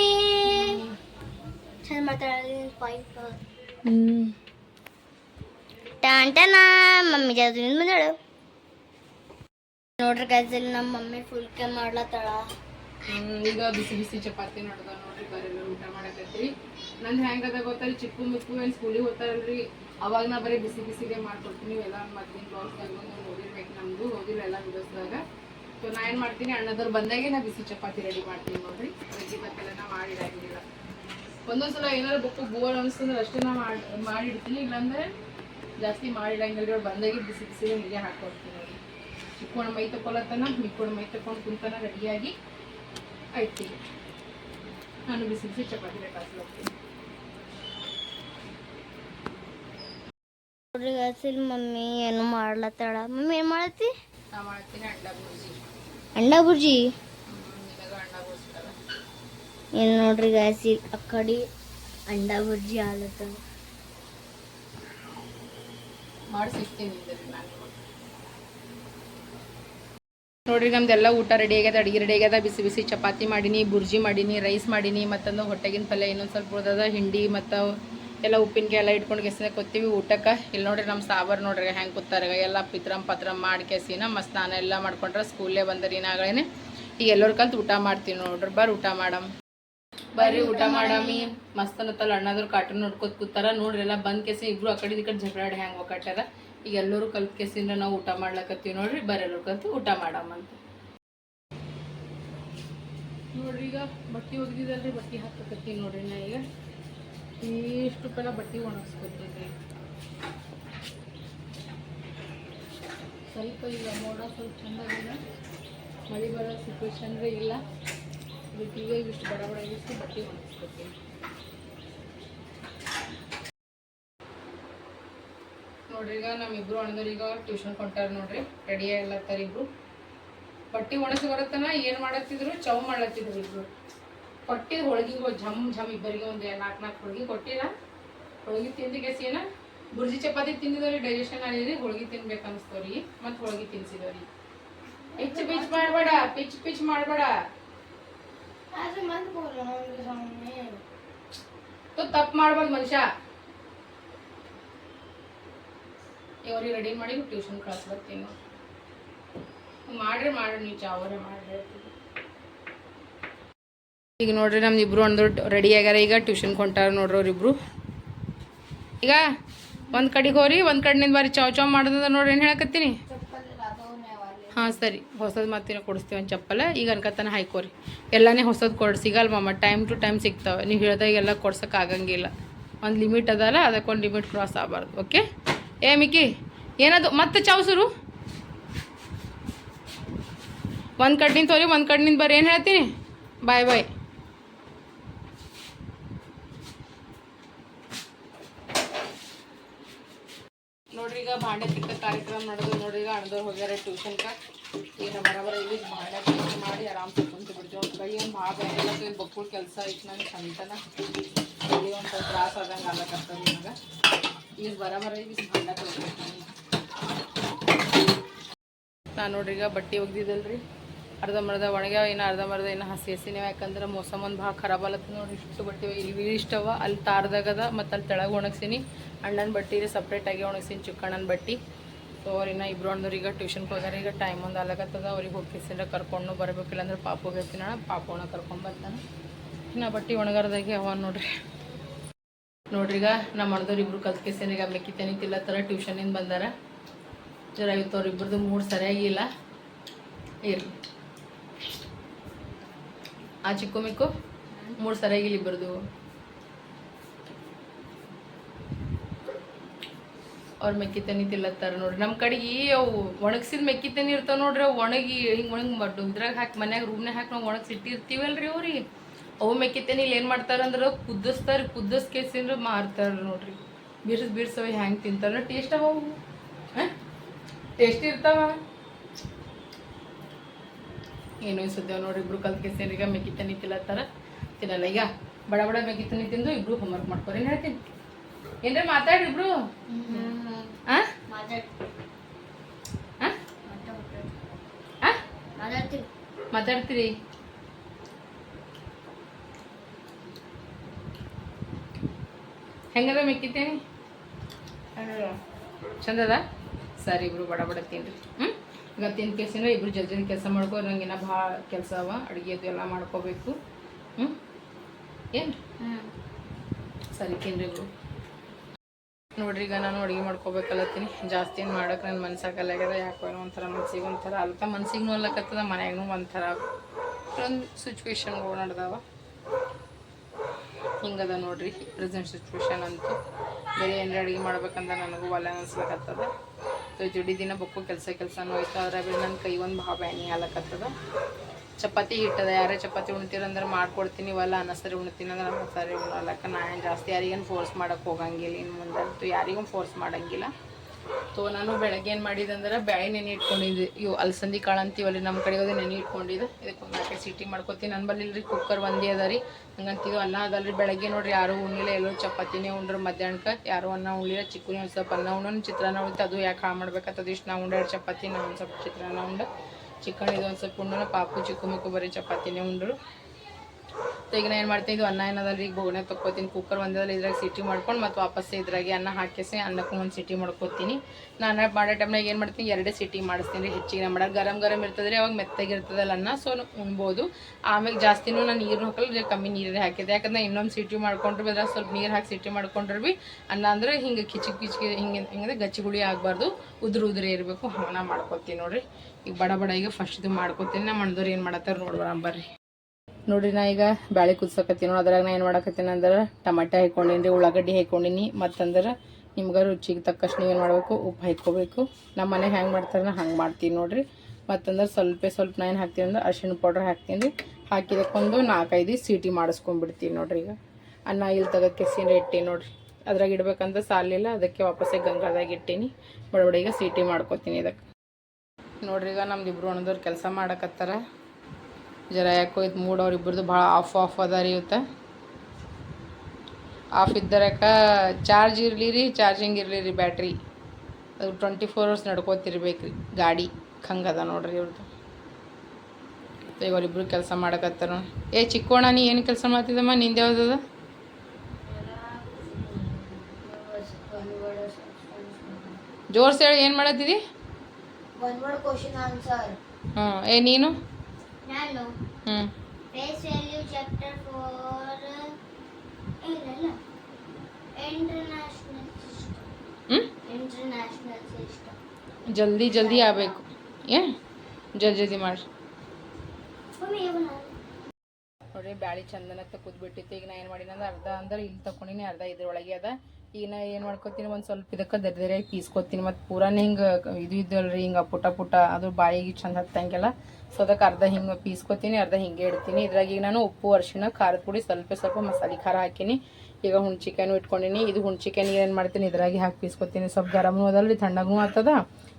ಚಂದ ಮಾತಾಡಲಿ ಪೈಪ್ ಟಾಂಟನ ಮಮ್ಮಿ ಜಾದು ಬಂದಾಳು ನೋಡ್ರಿ ಗಾಯ್ಸ್ ಇಲ್ಲಿ ನಮ್ಮ ಮಮ್ಮಿ ಫುಲ್ ಕೆ ಮಾಡ್ಲತ್ತಾಳ. ಈಗ ಬಿಸಿ ಬಿಸಿ ಚಪಾತಿ ನಡ್ದ ನೋಡ್ರಿ, ಬರೀ ಊಟ ಮಾಡಕತ್ರಿ ನಂದು ಹೆಂಗದ ಗೊತ್ತಲ್ಲ, ಚಿಕ್ಕು ಮುಕ್ಕು ಏನು ಸ್ಕೂಲಿಗೆ ಹೋಗ್ತಾರಲ್ರಿ. ಅವಾಗ ನಾ ಬರೀ ಬಿಸಿ ಬಿಸಿಗೆ ಮಾಡ್ಕೊಡ್ತೀನಿ ಎಲ್ಲ ಮೊದ್ಲಿನ ನೀವು ನೋಡಿರ್ಬೇಕು ನಮ್ದು ಹೋಗಿಲ್ಲ ಎಲ್ಲ ವಿಡಿಯೋಸ್ದಾಗ ಸೊ ನಾ ಏನು ಮಾಡ್ತೀನಿ, ಅಣ್ಣದವ್ರು ಬಂದಾಗೆ ನಾ ಬಿಸಿ ಚಪಾತಿ ರೆಡಿ ಮಾಡ್ತೀನಿ ನೋಡ್ರಿ. ರೆಡಿ ಬತ್ತೆಲ್ಲ ನಾ ಒಂದೊಂದು ಒಂದೊಂದ್ಸಲ ಏನಾದ್ರು ಬುಕ್ ಬೋರ್ ಅನಿಸ್ತಂದ್ರೆ ಅಷ್ಟೇ ನಾ ಮಾಡಿ, ಮಾಡಿಡ್ತೀನಿ, ಇಲ್ಲಾಂದ್ರೆ ಜಾಸ್ತಿ ಮಾಡಿಡಂಗಿಲ್ಲ ಅವ್ರು ಬಂದಾಗೆ ಬಿಸಿ ಬಿಸಿಗೆ ನಿಮಗೆ ಹಾಕ್ಕೊಡ್ತೀನಿ ನೋಡಿ ಚಿಕ್ಕೋಣ ಮೈ ತಗೊಳತನ ಮಿಕ್ಕೋಣ ಮೈ ತಕೊಂಡು ಕುಂತನ ರೆಡಿಯಾಗಿ ಆಯ್ತೀನಿ ನಾನು ಬಿಸಿ ಬಿಸಿ ಚಪಾತಿ ಬೇಕಾಗ್ತೀನಿ ನೋಡ್ರಿ ಗಸಿಲ್ ಮಮ್ಮಿ ಏನು ಮಾಡ್ಲತ್ತಾಳ? ಮಮ್ಮಿ ಏನು ಮಾಡತ್ತಿ? ಅಂಡ ಬುರ್ಜಿ ಏನು ನೋಡ್ರಿ ಗಾಸಿ ಆ ಕಡೆ ಅಂಡ ಬುರ್ಜಿ ನಾನು. ನೋಡ್ರಿ ನಮ್ದೆಲ್ಲ ಊಟ ರೆಡಿ ಆಗ್ಯದ ಅಡಿಗೆ ರೆಡಿ ಆಗ್ಯದ. ಬಿಸಿ ಬಿಸಿ ಚಪಾತಿ ಮಾಡಿನಿ ಬುರ್ಜಿ ಮಾಡೀನಿ ರೈಸ್ ಮಾಡೀನಿ ಮತ್ತೊಂದು ಹೊಟ್ಟೆಗಿನ ಪಲ್ಯ ಇನ್ನೊಂದು ಸ್ವಲ್ಪ ಉಳ್ದದ ಹಿಂಡಿ ಮತ್ತು ಎಲ್ಲ ಉಪ್ಪಿನಕಾಯಿ ಎಲ್ಲ ಇಟ್ಕೊಂಡು ಕೆಸಿನ ಕೊತ್ತೀವಿ. ಊಟಕ್ಕೆ ಇಲ್ಲಿ ನೋಡ್ರಿ ನಮ್ಮ ಸಾಬರ್ ನೋಡ್ರಿ ಹೆಂಗೆ ಕೂತಾರ. ಎಲ್ಲ ಪಿತ್ರಂ ಪತ್ರಂ ಮಾಡಿ ಕೆಸಿನ ಮಸ್ತ್ ಸ್ನಾನ ಎಲ್ಲ ಮಾಡ್ಕೊಂಡ್ರೆ ಸ್ಕೂಲೇ ಬಂದರಿ ನಾಗಳೇನೆ ಈಗ ಎಲ್ಲರು ಕಲ್ತು ಊಟ ಮಾಡ್ತೀವಿ ನೋಡ್ರಿ. ಬರ್ರಿ ಊಟ ಮಾಡಮ್. ಬರ್ರಿ ಊಟ ಮಾಡಮಿ. ಮಸ್ತ್ ಅನ್ನತ್ತಲ್ಲ ಅಣ್ಣದ್ರು ಕಾರ್ಟೂನ್ ನೋಡ್ಕೊತ ಕೂತಾರ. ನೋಡ್ರಿ ಎಲ್ಲ ಬಂದ್ ಕೆಸಿ ಇಬ್ರು ಆ ಕಡೆ ಈ ಕಡೆ ಜಗಳಾಡಿ ಹೆಂಗೆ ಒಕ್ಕಟ್ಟಾರ ಈಗ ಎಲ್ಲರೂ ಕಲ್ತ್ ಕೆಸಿಂದ ನಾವು ಊಟ ಮಾಡ್ಲಕತ್ತೀವಿ ನೋಡ್ರಿ. ಬರ್ರಿ ಎಲ್ಲರು ಕಲ್ತು ಊಟ ಮಾಡಮಂತ ನೋಡ್ರಿ ಈಗ ಬಟ್ಟೆ ಒಗ್ದಿದಲ್ರಿ. ಬಟ್ಟೆ ಹಾಕಕತ್ತೀನಿ ನೋಡ್ರಿ ನಾ ಈಗ. ಇಷ್ಟು ಪೆಲ್ಲ ಬಟ್ಟೆ ಒಣಗಿಸ್ಕೊತೀವಿ ಸ್ವಲ್ಪ ಈಗ ಮೋಡ ಸ್ವಲ್ಪ ಚೆಂದಾಗಿಲ್ಲ ಮಳೆ ಬರೋ ಸಿಚುವೇಶನ್ ಇಲ್ಲ. ಅದಕ್ಕೆ ಇಷ್ಟು ಬಡ ಬಡ ಇಷ್ಟು ಬಟ್ಟೆ ಒಣಗಿಸ್ಕೊತೀವಿ ನೋಡ್ರಿ, ಈಗ ನಮ್ಮಿಬ್ರು ಅಣ್ಣದವ್ರು ಈಗ ಟ್ಯೂಷನ್ ಕೊಟ್ಟಾರ ನೋಡ್ರಿ. ರೆಡಿ ಆಗ್ಲತ್ತಾರ ಇಬ್ರು. ಬಟ್ಟೆ ಒಣಸಿ ಬರತ್ತನ, ಏನು ಮಾಡತ್ತಿದ್ರು? ಚೌ ಮಾಡತ್ತಿದ್ರು ಇಬ್ರು. ಕೊಟ್ಟಿದ್ ಹೋಳ್ಗಿಗೆ ಝಮ್ ಝಮ್ ಇಬ್ಬರಿಗೆ ಒಂದು ನಾಲ್ಕು ನಾಲ್ಕು ಹೋಳ್ಗಿ ಕೊಟ್ಟಿಲ್ಲ. ಹೋಳ್ಗಿ ತಿಂದು ಏನ? ಬುರ್ಜಿ ಚಪಾತಿ ತಿಂದಿದವ್ರಿ ಡೈಜೆಷನ್ ಆಗಿದ್ರಿ ಹೋಳ್ಗಿ ತಿನ್ಬೇಕು ಅನಿಸ್ತವ್ರಿ ಮತ್ತು ಹೋಳ್ಗಿ ತಿನ್ಸಿದವ್ರಿ ಪಿಚ್ ಪಿಚ್ ಮಾಡಬೇಡ ಪಿಚ್ ಪಿಚ್ ಮಾಡಬೇಡ. ತಪ್ಪು ಮಾಡ್ಬಾರ್ದು ಮನುಷ್ಯ. ಇವ್ರಿಗೆ ರೆಡಿ ಮಾಡಿ ಟ್ಯೂಷನ್ ಕಳಿಸ್ಬರ್ತೀನಿ ಮಾಡ್ರಿ ಮಾಡ್ರಿ ನೀವು ಚಾವರೇ ಮಾಡ್ರಿ. ಈಗ ನೋಡ್ರಿ ನಮ್ದು ಇಬ್ರು ಅಂದ್ರು ರೆಡಿ ಆಗ್ಯಾರ. ಈಗ ಟ್ಯೂಷನ್ಗೆ ಹೊಂಟಾರ ನೋಡ್ರಿ ಅವ್ರಿಬ್ರು ಈಗ ಒಂದು ಕಡೆಗೆ ಹೋರಿ, ಒಂದು ಕಡೆನಿಂದ ಬಾರಿ ಚಾವ್ ಚಾವ್ ಮಾಡೋದಂದ್ರೆ ನೋಡ್ರಿ ಏನು ಹೇಳಕತ್ತೀನಿ? ಹಾಂ, ಸರಿ. ಹೊಸದು ಮತ್ತಿನ ಕೊಡಿಸ್ತೀವಿ ಒಂದು ಚಪ್ಪಲ. ಈಗ ಅನ್ಕತನ ಹಾಯ್ಕೋರಿ. ಎಲ್ಲನೇ ಹೊಸದು ಕೊಡ್ ಸಿಗಲ್ಲ ಮಮ್ಮ ಟೈಮ್ ಟು ಟೈಮ್ ಸಿಗ್ತಾವೆ. ನೀವು ಹೇಳ್ದಾಗ ಎಲ್ಲ ಕೊಡ್ಸೋಕೆ ಆಗಂಗಿಲ್ಲ. ಒಂದು ಲಿಮಿಟ್ ಅದಲ್ಲ ಅದಕ್ಕೊಂದು ಲಿಮಿಟ್ ಕ್ರಾಸ್ ಆಗಬಾರ್ದು. ಓಕೆ ಏ, ಮಿಕ್ಕಿ, ಏನದು? ಮತ್ತೆ ಚಾವ್ಸುರು ಒಂದು ಕಡ್ನಿಂದ ತೋರಿ, ಒಂದು ಕಡ್ನಿಂದ ಬರ್ರಿ. ಏನು ಹೇಳ್ತೀನಿ? ಬಾಯ್ ಬಾಯ್ ನೋಡ್ರಿ ಈಗ ಭಾಂಡೆ ತಿಕ್ಕ ಕಾರ್ಯಕ್ರಮ ನಡೆದು ನೋಡಿ, ಈಗ ಅಣ್ಣದವ್ರು ಹೋಗ್ಯಾರ ಟ್ಯೂಷನ್ಗೆ ಈಗ ಬರಬರ ಇಲ್ಲಿ ಭಾಂಡೆ ತಿಕ್ಕ ಮಾಡಿ ಆರಾಮ್ಸೆ ಬಿಡ್ತೀವಿ. ಅವ್ರ ಕೈ ಏನು ಭಾಳ ಬೇರೆ ಇಲ್ಲಿ ಬಕ್ಕುಳ್ ಕೆಲಸ ಐತೆ ನಂಗೆ ಸಂತನ. ಇಲ್ಲಿ ಒಂದು ಸ್ವಲ್ಪ ತ್ರಾಸ ಆದಂಗೆ ಆಗ್ಲಕತ್ತದ ನನಗೆ ಈಗ ಬರಬರ ಈಗ ಭಾಂಡೆ ತೊಗೊಳ್ಬೇಕು ನಾನು ನೋಡ್ರಿ ಈಗ ಬಟ್ಟೆ ಒಗ್ದಿದ್ದಲ್ರಿ. ಅರ್ಧಂಬರ್ಧ ಒಣಗ್ಯಾವ, ಇನ್ನು ಅರ್ಧಂಬರ್ಧ ಇನ್ನು ಹಸಿ ಹಸಿನೇವ ಯಾಕಂದ್ರೆ ಮೋಸಮ್ ಒಂದು ಭಾಳ ಖರಾಬ್ ಆಲತ್ತ ನೋಡಿ, ಇಷ್ಟು ಬಟ್ಟೆ ಇಲ್ಲಿ ಇಷ್ಟವ ಅಲ್ಲಿ ತಾರ್ದಾಗದ ಮತ್ತು ಅಲ್ಲಿ ತೆಳಗೆ ಒಣಗ್ಸೀನಿ. ಅಣ್ಣನ ಬಟ್ಟೆ ಸಪ್ರೇಟಾಗಿ ಒಣಗ್ಸೀನಿ, ಚಿಕ್ಕಣ್ಣನ ಬಟ್ಟೆ. ಸೊ ಅವ್ರಿನ್ನ ಇಬ್ಬರು ಅಣ್ಣವ್ರು ಈಗ ಟ್ಯೂಷನ್ಗೆ ಹೋಗ್ಯಾರ, ಈಗ ಟೈಮ್ ಒಂದು ಆಲಾಗತ್ತದ ಅವ್ರಿಗೆ ಹೋಗಿಸಿಂದ ಕರ್ಕೊಂಡು ಬರಬೇಕಿಲ್ಲ ಅಂದ್ರೆ ಪಾಪು ಹೇಳ್ತೀನಿ ಅಣ್ಣ ಪಾಪುನ ಕರ್ಕೊಂಬರ್ತಾನೆ ಇನ್ನು ಬಟ್ಟೆ ಒಣಗಾರ್ದಾಗೆ ಅವ ನೋಡ್ರಿ. ನೋಡ್ರಿ ಈಗ ನಮ್ಮ ಅಣ್ಣದವ್ರು ಇಬ್ರು ಕಲ್ತ್ಕೇಸೇನೆ ಈಗ ತೆನಿತಿಲ್ಲ ಥರ ಟ್ಯೂಷನಿಂದ ಬಂದಾರ. ಜರ ಇವತ್ತು ಅವ್ರಿಬ್ರದ್ದು ಮೂಡ್ ಸರಿಯಾಗಿಲ್ಲ. ಇರ್ಲಿ ಆ ಚಿಕ್ಕು ಮಿಕ್ಕು ಮೂರು ಸರಾಗಿಲಿ ಬರ್ದು ಅವ್ರ ಮೆಕ್ಕಿತನಿ ತಿಲ್ಲತ್ತಾರ ನೋಡ್ರಿ. ನಮ್ಮ ಕಡೆಗೆ ಅವು ಒಣಗಿಸಿದ ಮೆಕ್ಕಿತನಿ ಇರ್ತಾವ ನೋಡ್ರಿ, ಅವು ಒಣಗಿ ಹಿಂಗೆ ಒಣಗಿ ಇದ್ರಾಗ ಹಾಕಿ ಮನ್ಯಾಗ ರೂಮ್ನಾಗ ಹಾಕಿ ನಾವು ಒಣಗಿಸಿ ಇಟ್ಟಿರ್ತೀವಲ್ರಿ ಅವ್ರಿ. ಅವು ಮೆಕ್ಕಿತನಿ ಇಲ್ಲಿ ಏನು ಮಾಡ್ತಾರಂದ್ರೆ ಕುದಿಸ್ತಾರ ಕುದ್ದಿಸ್ ಕೇಸಿಂದ್ರೆ ಮಾರ್ತಾರ ನೋಡ್ರಿ. ಬಿರ್ಸ್ ಬಿರ್ಸವ ಹೆಂಗೆ ತಿಂತಾರ. ಟೇಸ್ಟ್ ಅವು ಅವು. ಟೇಸ್ಟ್ ಇರ್ತಾವ. ಏನು ಅನ್ಸುತ್ತೆ ನೋಡ್ರಿ ಇಬ್ರು ಕಲ್ಕೆ ಈಗ ಮೆಕ್ಕಿ ತನಿ ತಿಲ್ಲತ್ತಾರ ತಿನ್ನಲ್ಲ. ಈಗ ಬಡ ಬಡ ಮೆಕ್ಕಿ ತನಿ ತಿಂದು ಇಬ್ರು ಹೋಮ್ವರ್ಕ್ ಮಾಡ್ಕೊರಿ ಏನ್ ಹೇಳ್ತೀನಿ? ಏನ್ರ ಮಾತಾಡ್ರಿ ಇಬ್ರು? ಮಾತಾಡ್ತೀರಿ? ಹೆಂಗದ ಮೆಕ್ಕಿತೇನಿ ಚಂದದ? ಸರಿ ಇಬ್ರು ಬಡ ಬಡ ತಿನ್ರಿ. ಹ್ಞೂ ಈಗ ಕೆಲಸ ಏನೋ ಇಬ್ರು ಜಲ್ದಿ ಜಲ್ದಿ ಕೆಲಸ ಮಾಡ್ಕೋ ನಂಗೆ ಇನ್ನೂ ಭಾಳ ಕೆಲಸ ಅವ ಅಡುಗೆದು ಎಲ್ಲ ಮಾಡ್ಕೋಬೇಕು. ಹ್ಞೂ ಏನು ಸರಿ ತಿನ್ರಿ ಇಬ್ರು ನೋಡ್ರಿ ಈಗ ನಾನು ಅಡುಗೆ ಮಾಡ್ಕೋಬೇಕಲ್ಲತ್ತೀನಿ. ಜಾಸ್ತಿ ಏನು ಮಾಡೋಕೆ ನನ್ನ ಮನ್ಸಾಗಲ್ಲ ಆಗ್ಯದ. ಯಾಕೋ ಏನೋ ಒಂಥರ ಮನ್ಸಿಗೆ ಒಂಥರ ಅಲ್ಕ ಮನ್ಸಿಗೂ ಅಲ್ಲಕತ್ತದ ಮನೆಯಾಗೂ ಒಂಥರ ಒಂದು ಸಿಚುವೇಶನ್ಗಳು ನಡೆದವ. ಹಿಂಗದ ನೋಡ್ರಿ ಪ್ರೆಸೆಂಟ್ ಸಿಚುವೇಶನ್ ಅಂತೂ. ಬೇರೆ ಏನಾರ ಅಡುಗೆ ಮಾಡ್ಬೇಕಂತ ನನಗೂ ಒಲೆ ಅನ್ಸ್ಲಕತ್ತದ. ಜುಡಿ ದಿನ ಬಕ್ಕು ಕೆಲಸ, ಕೆಲಸನೂ ಹೋಯ್ತು. ಅದ್ರಾಗ ನನ್ನ ಕೈ ಒಂದು ಭಾವ ಬ್ಯಾನಿ ಆಲಕತ್ತದ ಚಪಾತಿ ಹಿಟ್ಟದ, ಯಾರೇ ಚಪಾತಿ ಉಣ್ತೀರಂದ್ರೆ ಮಾಡ್ಕೊಡ್ತೀನಿ, ಇವಲ್ಲ ಅನ್ನಸರಿ ಉಣ್ತೀನಿ ಅಂದ್ರೆ ಅನ್ನಸರಿ ಉಣ್ಣಲಕ್ಕ ನಾ ಏನು ಜಾಸ್ತಿ ಯಾರಿಗೇನು ಫೋರ್ಸ್ ಮಾಡೋಕೆ ಹೋಗಂಗಿಲ್ಲ. ಇನ್ನು ಮುಂದೆ ಯಾರಿಗೂ ಫೋರ್ಸ್ ಮಾಡಂಗಿಲ್ಲ. ತೋ, ನಾನು ಬೆಳಗ್ಗೆ ಏನು ಮಾಡಿದೆ ಅಂದ್ರೆ ಬ್ಯಾಳಿ ನೆನೆ ಇಟ್ಕೊಂಡಿದ್ದೆ. ಇವು ಅಲಸಂದಿ ಕಾಳು ಅಂತೀವಲ್ಲಿ ನಮ್ಮ ಕಡೆ ಹೋದ್ರೆ ನೆನೆ ಇಟ್ಕೊಂಡಿದ್ದೆ. ಇದಕ್ಕೆ ಒಂದು ನಾಲ್ಕೈದು ಸೀಟಿ ಮಾಡ್ಕೊತೀನಿ. ನನ್ನ ಬಲ್ಲಿ ಇಲ್ರಿ ಕುಕ್ಕರ್ ಒಂದೇ ಅದ ರೀ. ಹಂಗಂತಿದ್ದು ಅನ್ನ ಅದಲ್ರಿ. ಬೆಳಗ್ಗೆ ನೋಡ್ರಿ ಯಾರೂ ಉಣ್ಣಿಲ್ಲ ಎಲ್ಲರೂ ಚಪಾತಿನೇ ಉಂಡ್ರು ಮಧ್ಯಾಹ್ನಕ್ಕೆ. ಯಾರು ಅನ್ನ ಉಣ್ಲಿಲ್ಲ. ಚಿಕ್ಕನೇ ಒಂದು ಸ್ವಲ್ಪ ಅನ್ನ ಉಣ್ಣು ಚಿತ್ರಾನ್ನ ಉಳಿತು ಅದು ಯಾಕೆ ಹಾಳು ಮಾಡ್ಬೇಕತ್ತದ ಇಷ್ಟು ನಾವು ಉಂಡೆ. ಚಪಾತಿ, ನಾವು ಒಂದು ಸ್ವಲ್ಪ ಚಿತ್ರಾನ್ನ ಉಂಡು. ಚಿಕನ್ ಇದು ಒಂದು ಸ್ವಲ್ಪ ಉಂಡು ಪಾಪು ಚಿಕ್ಕು ಮಿಕ್ಕು ಬರೀ ಚಪಾತಿನೇ ಉಂಡ್ರು. ಸೊ ಈಗ ಏನು ಮಾಡ್ತೀನಿ ಇದು ಅನ್ನ ಏನದಲ್ಲ ಈಗ ಬೋಗಣೆ ತಕ್ಕೋತೀನಿ. ಕುಕ್ಕರ್ ಒಂದಲ್ಲಿ ಇದ್ರಾಗ ಸಿಟಿ ಮಾಡ್ಕೊಂಡು ಮತ್ತು ವಾಪಸ್ ಇದ್ರಾಗೆ ಅನ್ನ ಹಾಕಿಸಿ ಅನ್ನಕ್ಕೂ ಒಂದು ಸಿಟಿ ಮಾಡ್ಕೋತೀನಿ. ನಾನು ಮಾಡೋ ಟೈಮ್ನಾಗ ಏನು ಮಾಡ್ತೀನಿ? ಎರಡೇ ಸಿಟಿ ಮಾಡಿಸ್ತೀನಿ ರೀ ಹೆಚ್ಚಿಗೆ ಮಾಡೋ ಗರಂ ಗರಂ ಇರ್ತದೆ ರೀ ಅವಾಗ ಮೆತ್ತಗಿರ್ತದಲ್ಲ ಅನ್ನ ಸೊ ಉಣ್ಬೋದು. ಆಮೇಲೆ ಜಾಸ್ತಿನೂ ನಾನು ನೀರು ಹಾಕಲ್ಲ ಕಮ್ಮಿ ನೀರೇ ಹಾಕಿದೆ ಯಾಕಂದ್ರೆ ಇನ್ನೊಂದು ಸಿಟಿ ಮಾಡ್ಕೊಂಡ್ರೆ ಅದ್ರಾಗ ಸ್ವಲ್ಪ ನೀರು ಹಾಕಿ ಸಿಟಿ ಮಾಡ್ಕೊಂಡ್ರೆ ಭೀ ಅನ್ನ ಅಂದ್ರೆ ಹಿಂಗೆ ಕಿಚಕ್ ಕಿಚಿಗೆ ಹಿಂಗೆ ಹಿಂಗೆ ಗಚ್ಚಿಗುಳಿ ಆಗಬಾರ್ದು. ಉದುರು ಉದುರೇ ಇರಬೇಕು. ಹಾಂ ನಾ ಮಾಡ್ಕೊತೀನಿ ನೋಡ್ರಿ. ಈಗ ಬಡ ಬಡ ಈಗ ಫಸ್ಟ್ ಇದು ಮಾಡ್ಕೊತೀನಿ. ನಮ್ಮ ಮಣ್ದವ್ರು ಏನು ಮಾಡತ್ತಾರ ನೋಡ್ಬಾರ ಬರ್ರಿ. ನೋಡ್ರಿ ನಾ ಈಗ ಬ್ಯಾಳೆ ಕುದ್ಸಕತ್ತೀನಿ ಅದ್ರಾಗ ನಾ ಏನು ಮಾಡಕತ್ತೀನಿ ಅಂದ್ರೆ ಟಮಾಟೆ ಹಾಕ್ಕೊಂಡಿನಿ ಉಳ್ಳಾಗಡ್ಡಿ ಹಾಕ್ಕೊಂಡಿನಿ ಮತ್ತಂದ್ರೆ ನಿಮ್ಗೆ ರುಚಿಗೆ ತಕ್ಕಷ್ಟು ನೀವು ಏನು ಮಾಡಬೇಕು, ಉಪ್ಪು ಹಾಕ್ಕೋಬೇಕು ನಮ್ಮ ಮನೆಗೆ ಹೆಂಗೆ ಮಾಡ್ತಾರೆ ನಾ ಹಂಗೆ ಮಾಡ್ತೀನಿ ನೋಡಿರಿ. ಮತ್ತಂದ್ರೆ ಸ್ವಲ್ಪ ಸ್ವಲ್ಪ ನಾ ಏನು ಹಾಕ್ತೀನಿ ಅಂದ್ರೆ ಅರಿಶಿಣ ಪೌಡ್ರ್ ಹಾಕ್ತೀನಿ. ರೀ ಹಾಕಿದಕ್ಕೊಂದು ನಾಲ್ಕೈದು ಸೀಟಿ ಮಾಡಿಸ್ಕೊಂಡ್ಬಿಡ್ತೀನಿ ನೋಡ್ರಿ ಈಗ. ಅನ್ನ ಇಲ್ಲಿ ತಗೋಕ್ಕೆ ಕೆಸಿನ ಇಟ್ಟೀನಿ ನೋಡ್ರಿ. ಅದ್ರಾಗ ಇಡ್ಬೇಕಂದ್ರೆ ಸಾಲಿಲ್ಲ ಅದಕ್ಕೆ ವಾಪಸ್ಸೇ ಗಂಗಾದಾಗ ಇಟ್ಟೀನಿ. ಬಡಬಡ ಈಗ ಸೀಟಿ ಮಾಡ್ಕೊತೀನಿ ಇದಕ್ಕೆ ನೋಡ್ರಿ ಈಗ ನಮ್ದು ಇಬ್ರು ಅಣ್ಣದವ್ರು ಕೆಲಸ ಮಾಡಕತ್ತಾರ. ಜರ ಯಾಕೋ ಇದು ಮೂಡ್ ಅವ್ರಿಬ್ರದ್ದು ಭಾಳ ಆಫ್ ಆಫ್ ಅದ ರೀ ಇವತ್ತು. ಆಫ್ ಇದ್ದರಕ ಚಾರ್ಜ್ ಇರಲಿ ರೀ ಚಾರ್ಜಿಂಗ್ ಇರಲಿ ರೀ ಬ್ಯಾಟ್ರಿ ಅದು ಟ್ವೆಂಟಿ ಫೋರ್ ಅವರ್ಸ್ ನಡ್ಕೋತಿರ್ಬೇಕು ರೀ ಗಾಡಿ ಹಂಗದ ನೋಡ್ರಿ ಇವ್ರದ್ದು ಈಗ ಅವ್ರಿಬ್ರು ಕೆಲಸ ಮಾಡಕತ್ತಾರ. ಏ ಚಿಕ್ಕೋಣ ನೀ ಏನು ಕೆಲಸ ಮಾಡ್ತಿದ್ದಮ್ಮ? ನಿಂದೆ ಯಾವ್ದದ? ಜೋರ್ಸ್ ಹೇಳಿ ಏನು ಮಾಡತ್ತಿದಿ? ಹಾಂ ಏ ನೀನು? ನಾನು. ಹ್ಞೂ ಫೇಸ್ ವ್ಯಾಲ್ಯೂ ಚಾಪ್ಟರ್ ಫೋರ್ ಇಲ್ಲ ಇಂಟರ್ನ್ಯಾಷನಲ್ ಸಿಸ್ಟಮ್ ಹ್ಞೂ ಇಂಟರ್ನ್ಯಾಷನಲ್ ಸಿಸ್ಟಮ್ ಜಲ್ದಿ ಜಲ್ದಿ ಆಗಬೇಕು. ಏ ಜಲ್ದಿ ಜಲ್ದಿ ಮಾಡಿ. ನೋಡ್ರಿ ಬ್ಯಾಳಿ ಚಂದನತ್ತ ಕುದ್ಬಿಟ್ಟಿತ್ತು ಈಗ ನಾ ಏನು ಮಾಡಿನ ಅಂದ್ರೆ ಅರ್ಧ ಅಂದ್ರೆ ಇಲ್ಲಿ ತಕೊಂಡಿನಿ ಅರ್ಧ ಇದ್ರೊಳಗೆ ಅದ. ಈಗ ನಾ ಏನು ಮಾಡ್ಕೊತೀನಿ, ಒಂದು ಸ್ವಲ್ಪ ಇದಕ್ಕೆ ದರ ದರಿಯಾಗಿ ಪೀಸ್ಕೊತೀನಿ. ಮತ್ತು ಪೂರಾನೇ ಹಿಂಗೆ ಇದು ಇದ್ದಲ್ರಿ, ಹಿಂಗೆ ಪುಟ ಪುಟ, ಅದು ಬಾಯಿಗೆ ಚಂದ ಹತ್ತಂಗೆಲ್ಲ. ಸೊ ಅದಕ್ಕೆ ಅರ್ಧ ಹಿಂಗೆ ಪೀಸ್ಕೊತೀನಿ, ಅರ್ಧ ಹಿಂಗೆ ಇಡ್ತೀನಿ. ಇದ್ರಾಗ ಈಗ ನಾನು ಉಪ್ಪು ಅರ್ಶಿನ ಖಾರದ ಪುಡಿ ಸ್ವಲ್ಪ ಸ್ವಲ್ಪ ಮಸಾಲೆ ಖಾರ ಹಾಕಿನಿ. ಈಗ ಹುಣ್ಚಿಕಾಯನ್ನು ಇಟ್ಕೊಂಡಿನಿ. ಇದು ಹುಣ್ಚಿಕಾಯಿ ಏನು ಮಾಡ್ತೀನಿ, ಇದ್ರಾಗೆ ಹಾಕಿ ಪೀಸ್ಕೊತೀನಿ. ಸ್ವಲ್ಪ ಗರಮ್ನು ಅದಲ್ರಿ ತಣ್ಣಗೂ ಆಗ್ತದ,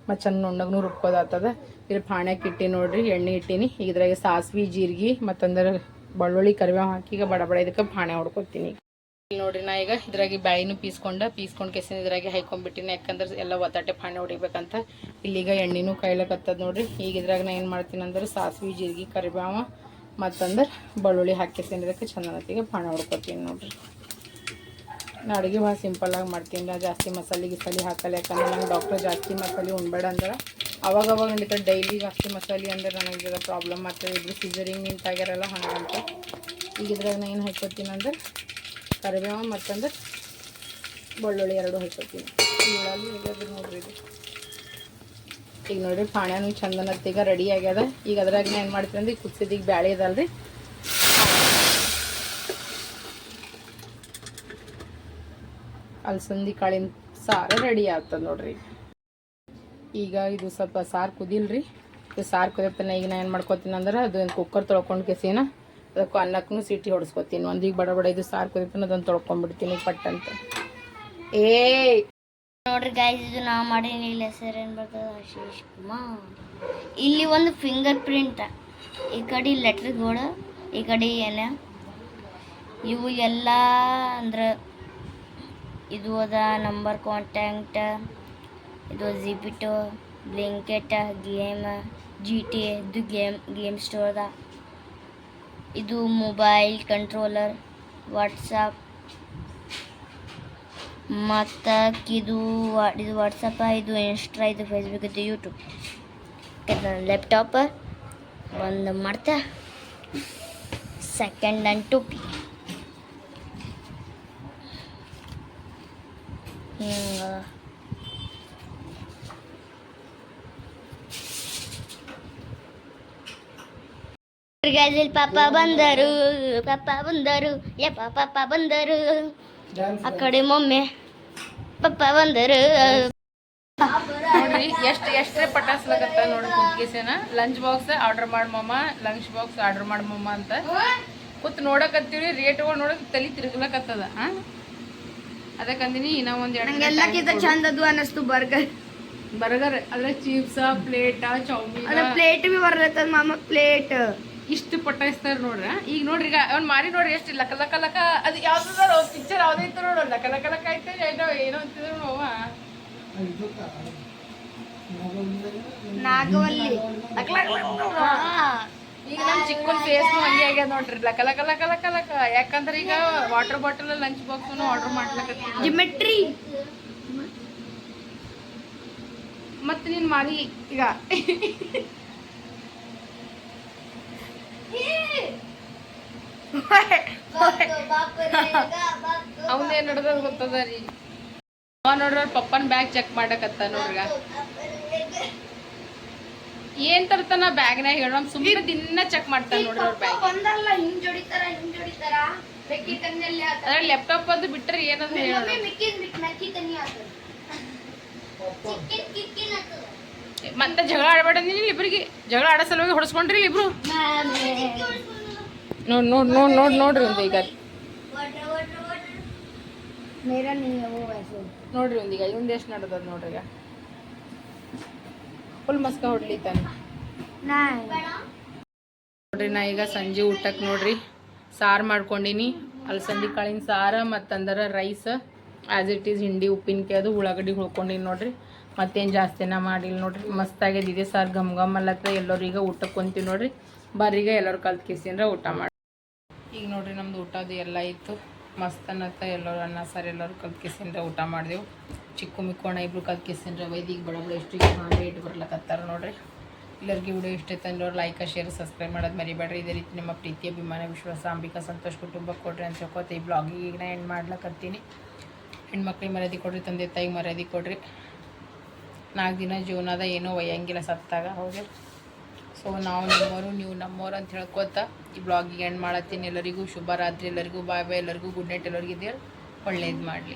ಮತ್ತು ಚಂದ ನುಣ್ಣಗೂ ರುಬ್ಕೋದಾಗ್ತದ ಇಲ್ಲಿ ಪಾಣ್ಯಕ್ಕೆ ಇಟ್ಟಿ ನೋಡ್ರಿ, ಎಣ್ಣೆ ಇಟ್ಟಿನಿ. ಇದ್ರಾಗೆ ಸಾಸ್ವಿ, ಜೀರಿಗೆ, ಮತ್ತಂದ್ರೆ ಬೆಳ್ಳುಳ್ಳಿ, ಕರಿಬೇವು ಹಾಕಿ ಈಗ ಬಡ ಬಡ ಇದಕ್ಕೆ ಪಾಣೆ ಹೊಡ್ಕೊತೀನಿ. ಇಲ್ಲಿ ನೋಡ್ರಿ ನಾ ಈಗ ಇದ್ರಾಗಿ ಬ್ಯಾಳಿನೂ ಪೀಸ್ಕೊಂಡ, ಪೀಸ್ಕೊಂಡು ಕೆಸಿನ ಇದ್ರಾಗೆ ಹೈಕೊಂಡ್ಬಿಟ್ಟಿನಿ ಯಾಕಂದ್ರೆ ಎಲ್ಲ ಒತ್ತಾಟೆ ಪಾಣೆ ಹೊಡಿಬೇಕಂತ ಇಲ್ಲೀಗ ಎಣ್ಣೆನೂ ಕೈಲಕತ್ತದ ನೋಡ್ರಿ. ಈಗ ಇದ್ರಾಗ ನಾ ಏನು ಮಾಡ್ತೀನಿ ಅಂದ್ರೆ ಸಾಸಿವೆ, ಜೀರಿಗೆ, ಕರಿಬೇವ ಮತ್ತಂದ್ರೆ ಬೆಳ್ಳುಳ್ಳಿ ಹಾಕಿರ್ತೀನಿ ಇದಕ್ಕೆ ಚಂದನತ್ತಿಗೆ ಪಾಣೆ ಹೊಡ್ಕೊತೀನಿ ನೋಡ್ರಿ. ನಾ ಅಡುಗೆ ಭಾಳ ಸಿಂಪಲ್ಲಾಗಿ ಮಾಡ್ತೀನಿ ಜಾಸ್ತಿ ಮಸಾಲೆ ಗಿಸಾಲೆ ಹಾಕಲ್ಲ. ಯಾಕಂದ್ರೆ ನಂಗೆ ಡಾಕ್ಟರ್ ಜಾಸ್ತಿ ಮಸಾಲೆ ಉಣ್ಬೇಡ ಅಂದ್ರೆ ಅವಾಗ ಅವಾಗ ನಡೀತಾರೆ ಡೈಲಿ ಜಾಸ್ತಿ ಮಸಾಲೆ ಅಂದ್ರೆ ನನಗೆ ಪ್ರಾಬ್ಲಮ್ ಆಗ್ತದೆ. ಇದ್ರ ಸಿಜರಿಂಗ್ ನಿಂತಾಗ್ಯಾರಲ್ಲ ಹಂಗಂತ. ಈಗ ಇದ್ರಾಗ ನಾ ಏನು ಹಾಕ್ಕೊತೀನಿ ಅಂದ್ರೆ ಕರಿಬೇವ ಮತ್ತಂದ್ರೆ ಬೆಳ್ಳುಳ್ಳಿ ಎರಡು ಹಾಕೋತೀನಿ ನೋಡ್ರಿ ಈಗ ನೋಡ್ರಿ ಪಾಣ್ಯಾನು ಚಂದನತ್ತೀಗ ರೆಡಿ ಆಗ್ಯದ. ಈಗ ಅದ್ರಾಗ ಏನು ಮಾಡ್ತೀನಿ ಅಂದ್ರೆ ಕುದಿಸಿದ ಈಗ ಬ್ಯಾಳಿ ಇದಲ್ರಿ ಅಲಸಂದಿ ಕಾಳಿನ ಸಾರು ರೆಡಿ ಆಗ್ತದೆ ನೋಡ್ರಿ. ಈಗ ಇದು ಸ್ವಲ್ಪ ಸಾರು ಕುದಿಲ್ರಿ. ಇದು ಸಾರು ಕುದಿಯತ್ತನ ಈಗ ನಾ ಏನು ಮಾಡ್ಕೋತೀನಿ ಅಂದ್ರೆ ಅದು ಕುಕ್ಕರ್ ತೊಳ್ಕೊಂಡು ಕೆಸಿನ ಅದಕ್ಕೂ ಅನ್ನಕ್ಕೂ ಸಿಟಿ ಹೊಡ್ಸ್ಕೊತೀನಿ. ಒಂದು ಈಗ ಬಡ ಬಡ ಇದು ಸಾರು ಕುದಿತಾನ ಅದನ್ನು ತೊಳ್ಕೊಂಡ್ಬಿಡ್ತೀನಿ ಪಟ್ ಅಂತ ಏ ನೋಡ್ರಿ ಗಾಯ್ಸ್ ಇದು ನಾವು ಮಾಡೀನಿ ಇಲ್ಲ ಸರ್ ಏನು ಬರ್ತದೆ? ಆಶೀಶ್ ಕುಮಾರ್. ಇಲ್ಲಿ ಒಂದು ಫಿಂಗರ್ ಪ್ರಿಂಟ್ ಈ ಕಡೆ ಲೆಟ್ರ್ ಗೋಡ ಈ ಕಡೆ ಏನ ಇವು ಎಲ್ಲ ಅಂದ್ರೆ ಇದು ಅದ ನಂಬರ್ ಕಾಂಟ್ಯಾಕ್ಟ್ ಇದು ಜಿಪಿಟೋ ಬ್ಲಿಂಕೆಟ್ ಗೇಮ್ ಜಿ ಟಿ ಇದು ಗೇಮ್ ಗೇಮ್ ಸ್ಟೋರ್ ಅದ. ಇದು ಮೊಬೈಲ್ ಕಂಟ್ರೋಲರ್ ವಾಟ್ಸಪ್ ಮತ್ತು ಇದು ಇದು ವಾಟ್ಸಪ್ಪ ಇದು ಇನ್ಸ್ಟ್ರಾ ಇದು ಫೇಸ್ಬುಕ್ ಇದು ಯೂಟ್ಯೂಬ್ ಇದು ಲ್ಯಾಪ್ಟಾಪ್ ಒಂದು ಮಾಡ್ತ. ಸೆಕೆಂಡ್ ಆ್ಯಂಡ್ ಟೋಪಿ ಹಿಂಗೆ. ಇಲ್ಲಿ ಪಾಪ ಬಂದರು ಪಾಪ ಬಂದರು ಯಪ್ಪ ಪಾಪ ಬಂದರು. ಆ ಕಡೆ ಮೊಮ್ಮೆ ಪಾಪ ಬಂದರು. ನೋಡ್ರಿ ಎಷ್ಟು ಎಷ್ಟೇ ಪಟಾಸ್ಲಾಗತ್ತ ನೋಡು ಕುದ್ಗಿಸೇನ ಲಂಚ್ ಬಾಕ್ಸ್ ಆರ್ಡರ್ ಮಾಡಿ ಮಮ್ಮ ಲಂಚ್ ಬಾಕ್ಸ್ ಆರ್ಡರ್ ಮಾಡಿ ಮಮ್ಮ ಅಂತ. ಕೂತ್ ನೋಡಕತ್ತೀವಿ ರೇಟ್ಗಳು ನೋಡಕ್ ತಲೆ ತಿರ್ಗ್ಲಕತ್ತದ ಹಾ ಅದಕ್ಕಂದಿನಿ ಇನ್ನ ಒಂದ್ ನಂಗೆಲ್ಲಕ್ಕಿಂತ ಎರಡು ಚಂದ ಅದು ಅನ್ನಿಸ್ತು ಬರ್ಗರ್ ಬರ್ಗರ್ ಅದ್ರ ಚಿಪ್ಸ ಪ್ಲೇಟ ಚೌಮಿ ಚೌಮೀನ್ ಪ್ಲೇಟ್ ಬಿ ಬರ್ಲತ್ತದ ಮಾಮ ಪ್ಲೇಟ್ ಇಷ್ಟು ಪಟಾಯಿಸ್ತಾರ ನೋಡ್ರ. ಈಗ ನೋಡ್ರಿ ಈಗ ಅವ್ನು ಮಾರಿ ನೋಡ್ರಿ ಎಷ್ಟು ಲಕ ಲಕ ಲಕ ಅದು ಯಾವ್ದಾರ ಪಿಕ್ಚರ್ ಯಾವ್ದೈತೆ ನೋಡು ಲಕ ಲಕ ಲಕ ಐತೆ ಏನೋ ಏನೋ ಅಂತಿದ್ರು ನೋವ ನಾಗವಲ್ಲಿ. ಈಗ ನಮ್ ಚಿಕ್ಕನ್ ಫೇಸ್ ಹಂಗೆ ಆಗ್ಯದ ನೋಡ್ರಿ. ಲಕ ಲಕ ಲಕ ಲಕ ಲಕ. ಯಾಕಂದ್ರೆ ಈಗ water bottle lunch box order ಮಾಡ್ಲಕತ್ತೀನಿ geometry ಮತ್ತೆ ನೀನ್ ಮಾರಿ ಈಗ. ಅವನೇನ್ ನೋಡಿದ್ರ ಗೊತ್ತದ ರೀ? ಅವ ನೋಡ್ರ ಪಪ್ಪನ್ ಬ್ಯಾಗ್ ಚೆಕ್ ಮಾಡಕತ್ತ ನೋಡ್ರಿಗ ಏನ್ ತರ್ತಾನ ಬ್ಯಾಗ್ನಾಗ ಹೇಳ ಸುಮ್ಮನೆ ದಿನ ಚೆಕ್ ಮಾಡ್ತಾನ ನೋಡ್ರ ಅವ್ರ ಬ್ಯಾಗ್ ಒಂದಲ್ಲ ಹಿಂಗ್ ಜೋಡಿತಾರ ಹಿಂಗ್ ಜೋಡಿತಾರ? ಅದ್ರ ಲ್ಯಾಪ್ಟಾಪ್ ಅದು ಬಿಟ್ರೆ ಏನಂತ ಹೇಳ ಮೆಕ್ಕಿ ತನಿ ಆತ. ಚಿಕ್ಕಿನ್ ಕಿಕ್ಕಿನ್ ಆತದ. ಮತ್ತೆ ಜಗಳ ಆಡಬೇಡ ನೀನು ಇಬ್ಬರಿಗೆ ಜಗಳ ಆಡೋ ಸಲುವಾಗಿ ಹೊಡಿಸ್ಕೊಂಡ್ರಿ ಇಬ್ರು. ನೋಡಿ ನೋಡಿ ನೋಡಿ ನೋಡಿ ನೋಡ್ರಿ ಒಂದು ಈಗ. ನೋಡ್ರಿ ಒಂದೀಗ ಇವಂದು ಎಷ್ಟು ನಡೆದ ನೋಡ್ರಿ ಈಗ. ಫುಲ್ ಮಸ್ಕ ಹೊಡ್ಲಿ ತಾನೆ. ನೋಡ್ರಿ ನಾ ಈಗ ಸಂಜೆ ಊಟಕ್ಕೆ ನೋಡ್ರಿ. ಸಾರ್ ಮಾಡ್ಕೊಂಡಿನಿ. ಅಲ್ಸಂದಿ ಕಾಳಿನ ಸಾರ ಮತ್ತು ರೈಸ್. ಆ್ಯಸ್ ಇಟ್ ಈಸ್ ಹಿಂಡಿ ಉಪ್ಪಿನಕಾಯಿ ಅದು ಉಳ್ಳಾಗಡ್ಡಿ ಹುಳ್ಕೊಂಡಿನಿ ನೋಡ್ರಿ. ಮತ್ತೇನು ಜಾಸ್ತಿನ ಮಾಡಿಲ್ಲ ನೋಡ್ರಿ. ಮಸ್ತ್ ಆಗ್ಯದ ಇದೆ ಸಾರ್ ಘಮ್ ಘಮ್ ಅಲ್ಲತ್ತ ಎಲ್ಲರೂ ಈಗ ಊಟಕ್ಕೆ ಕುಂತೀವಿ ನೋಡ್ರಿ. ಬರೀಗ ಎಲ್ಲರೂ ಕಲ್ತು ಕಿಸಿಂದ್ರೆ ಊಟ ಮಾಡಿ ಈಗ ನೋಡ್ರಿ ನಮ್ದು ಅದು ಎಲ್ಲ ಇತ್ತು. ಮಸ್ತ್ ಅನ್ನತ್ತ ಎಲ್ಲರೂ ಅನ್ನ ಸಾರು ಎಲ್ಲರೂ ಕಲ್ತು ಕಿಸಿಂದ್ರೆ ಊಟ ಮಾಡಿದೆವು. ಚಿಕ್ಕು ಮಿಕ್ಕೋಣ ಇಬ್ರು ಕಲ್ತು ಕಿಸಿಂದ್ರೆ ವೈದಿಗೆ ಬಡ ಬಡ ಎಷ್ಟು ಇಟ್ಟು ಬರ್ಲಕತ್ತಾರ ನೋಡ್ರಿ. ಎಲ್ಲರಿಗೂ ವಿಡಿಯೋ ಇಷ್ಟ ತಂದವ್ರು ಲೈಕ್ ಶೇರ್ ಸಬ್ಸ್ಕ್ರೈಬ್ ಮಾಡೋದು ಮರಿಬೇಡ್ರಿ. ಇದೇ ರೀತಿ ನಿಮ್ಮ ಪ್ರೀತಿ, ಅಭಿಮಾನ, ವಿಶ್ವಾಸ, ಅಂಬಿಕಾ, ಸಂತೋಷ್ ಕುಟುಂಬ ಕೊಡ್ರಿ ಅಂತ ಹೇಳ್ಕೊತ ಈ ಬ್ಲಾಗಿಗೆ ಈಗ ನಾ ಎಂಡ್ ಮಾಡ್ಲಕತ್ತೀನಿ. ಹೆಣ್ಮಕ್ಳಿಗೆ ಮರ್ಯಾದೆ ಕೊಡ್ರಿ, ತಂದೆ ತಾಯಿಗೆ ಮರ್ಯಾದೆ ಕೊಡ್ರಿ. ನಾಲ್ಕು ದಿನ ಜೀವನದ ಏನೋ ಒಯ್ಯಂಗಿಲ್ಲ ಸತ್ತಾಗ ಹೋಗಿ ಸೊ ನಾವು ನಮ್ಮೋರು, ನೀವು ನಮ್ಮೋರು ಅಂತ ಹೇಳ್ಕೊತ ಈ ಬ್ಲಾಗಿಗೆ ಎಂಡ್ ಮಾಡತ್ತೀನಿ. ಎಲ್ಲರಿಗೂ ಶುಭ ರಾತ್ರಿ, ಎಲ್ಲರಿಗೂ ಬಾಯ್ ಬಾಯ್ ಎಲ್ಲರಿಗೂ ಗುಡ್ ನೈಟ್ ಎಲ್ಲರಿಗೂ ಇದೆಯಲ್ಲ ಒಳ್ಳೇದು ಮಾಡಲಿ.